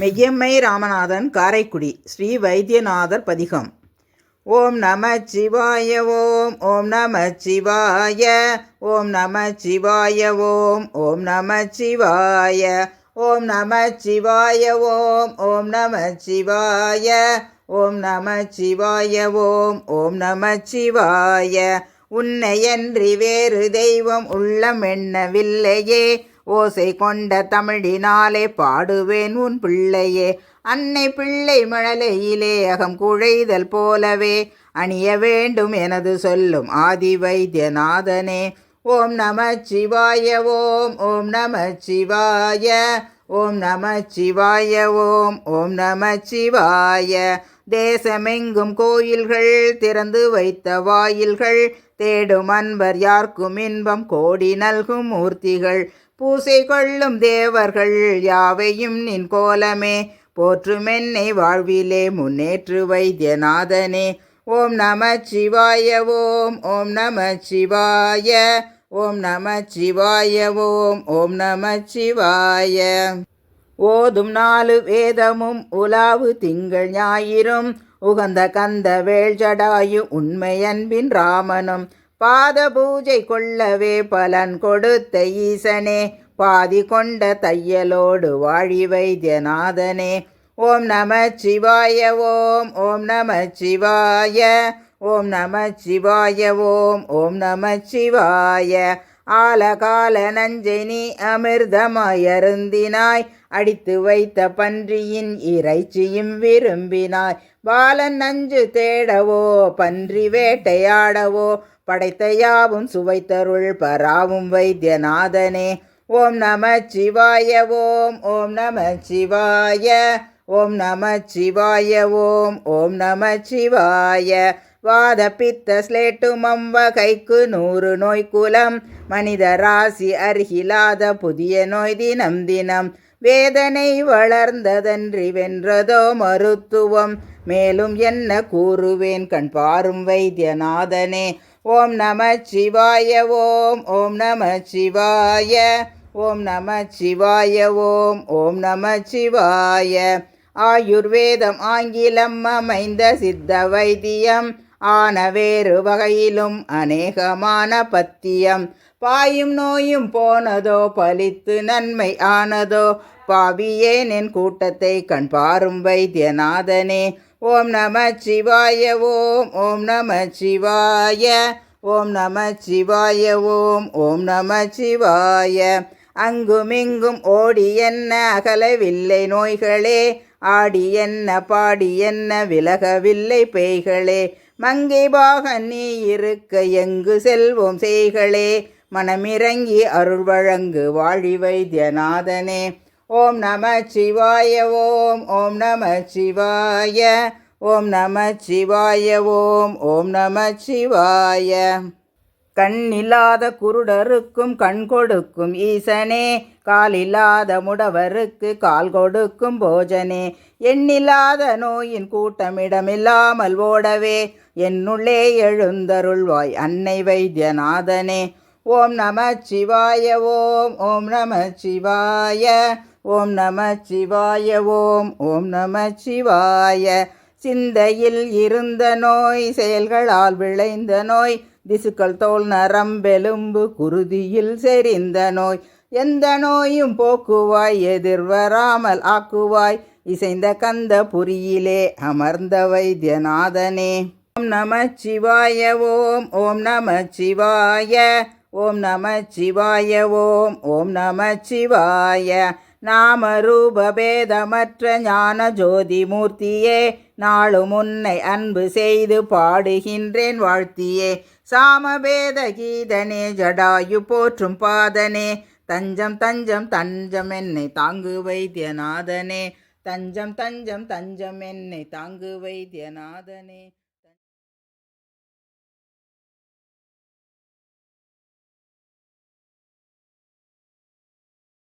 மெய்யம்மை ராமநாதன் காரைக்குடி. ஸ்ரீ வைத்தியநாதர் பதிகம். ஓம் நம சிவாய ஓம் ஓம் நம சிவாய ஓம் நம சிவாய ஓம் ஓம் நம சிவாய ஓம் நம சிவாய ஓம் ஓம் நம சிவாய ஓம் நம சிவாய ஓம் ஓம் நம சிவாய. உன்னையன்றி வேறு தெய்வம் உள்ளம் எண்ணவில்லையே. ஓசை கொண்ட தமிழினாலே பாடுவேன் உன் பிள்ளையே. அன்னை பிள்ளை மழலையிலே அகம் குழைதல் போலவே அணிய வேண்டும் எனது சொல்லும் ஆதி வைத்தியநாதனே ஓம் நம சிவாய ஓம் ஓம் நம சிவாய ஓம் நம சிவாய ஓம் ஓம் நம சிவாய தேசமெங்கும் கோயில்கள் திறந்து வைத்த வாயில்கள் தேடும் அன்பர் யார்க்கும் இன்பம் கோடி நல்கும் மூர்த்திகள். பூசை கொள்ளும் தேவர்கள் யாவையும் நின் கோலமே. போற்றுமென்னை வாழ்விலே முன்னேற்று வைத்தியநாதனே. ஓம் நம சிவாய ஓம் ஓம் நம சிவாய ஓம் நம சிவாய ஓம் ஓம் நம சிவாய ஓதும் நாலு வேதமும் உலாவு திங்கள் ஞாயிறும். உகந்த கந்த வேள்ஜடாயு உண்மையன்பின் ராமனும். பாத பூஜை கொள்ளவே பலன் கொடுத்த ஈசனே பாதி கொண்ட தையலோடு வாழி வைத்தியநாதனே ஓம் நம சிவாய ஓம் ஓம் நம சிவாய ஓம் நம சிவாய ஓம் ஓம் நம சிவாய ஆலகால நஞ்சை நீ அமிர்தமாயருந்தினாய் அடித்து வைத்த பன்றியின் இறைச்சியும் விரும்பினாய். பாலன் நஞ்சு தேடவோ பன்றி வேட்டையாடவோ படைத்த யாவும் சுவைத்தருள் பராவும் வைத்தியநாதனே. ஓம் நம சிவாய ஓம் ஓம் நம சிவாய ஓம் நம சிவாய ஓம் ஓம் நம சிவாய. வாத பித்த ஸ்லேட்டுமம் வகைக்கு நூறு நோய் குலம். மனித ராசி அருகிலாத புதிய நோய் தினம் தினம். வேதனை வளர்ந்ததன்றி வென்றதோ மருத்துவம். மேலும் என்ன கூறுவேன் கண் பாரும் வைத்தியநாதனே. ஓம் நம சிவாய ஓம் ஓம் நம சிவாய ஓம் நம சிவாய ஓம் ஓம் நம சிவாய. ஆயுர்வேதம் ஆங்கிலம் அமைந்த சித்த வைத்தியம் ஆன வேறு வகையிலும் அநேகமான பத்தியம். பாயும் நோயும் போனதோ பலித்து நன்மை ஆனதோ பாவியேன் என் கூட்டத்தை கண் பாரும் வைத்தியநாதனே. ஓம் நம சிவாய ஓம் ஓம் நம சிவாய ஓம் நம சிவாய ஓம் ஓம் நம சிவாய. அங்குமிங்கும் ஓடி என்ன அகலவில்லை நோய்களே ஆடி என்ன பாடி என்ன விலகவில்லை பேய்களே. மங்கை பாக நீ இருக்க எங்கு செல்வோம் செய்களே மனமிறங்கி அருள் வழங்கு வாழி வைத்தியநாதனே ஓம் நம சிவாய ஓம் ஓம் நம சிவாய ஓம் நம சிவாய ஓம் ஓம் நம சிவாய. கண்ணில்லாத குருடருக்கும் கண் கொடுக்கும் ஈசனே காலில்லாத முடவருக்கு கால் கொடுக்கும் போஜனே. எண்ணில்லாத நோயின் கூட்டமிடமில்லாமல் ஓடவே என்னுள்ளே எழுந்தருள்வாய் அன்னை வைத்தியநாதனே. ஓம் நம சிவாய ஓம் ஓம் நம சிவாய ஓம் நம சிவாய ஓம் ஓம் நம சிவாய. சிந்தையில் இருந்த நோய் செயல்களால் விளைந்த நோய் திசுக்கள் தோல் நரம்பெலும்பு குருதியில் செறிந்த நோய். எந்த நோயும் போக்குவாய் எதிர்வராமல் ஆக்குவாய். இசைந்த கந்த புரியிலே அமர்ந்த வைத்தியநாதனே. ஓம் நம சிவாய ஓம் ஓம் நம சிவாய. ஓம் நம சிவாய ஓம் ஓம் நம சிவாய. நாம ரூபபேதமற்ற ஞான ஜோதி மூர்த்தியே நாளும் உன்னை அன்பு செய்து பாடுகின்றேன் வாழ்த்தியே. சாமபேத கீதனே ஜடாயு போற்றும் பாதனே தஞ்சம் தஞ்சம் தஞ்சம் என்னை தாங்கு வைத்தியநாதனே. தஞ்சம் தஞ்சம் தஞ்சம் என்னை தாங்கு வைத்தியநாதனே.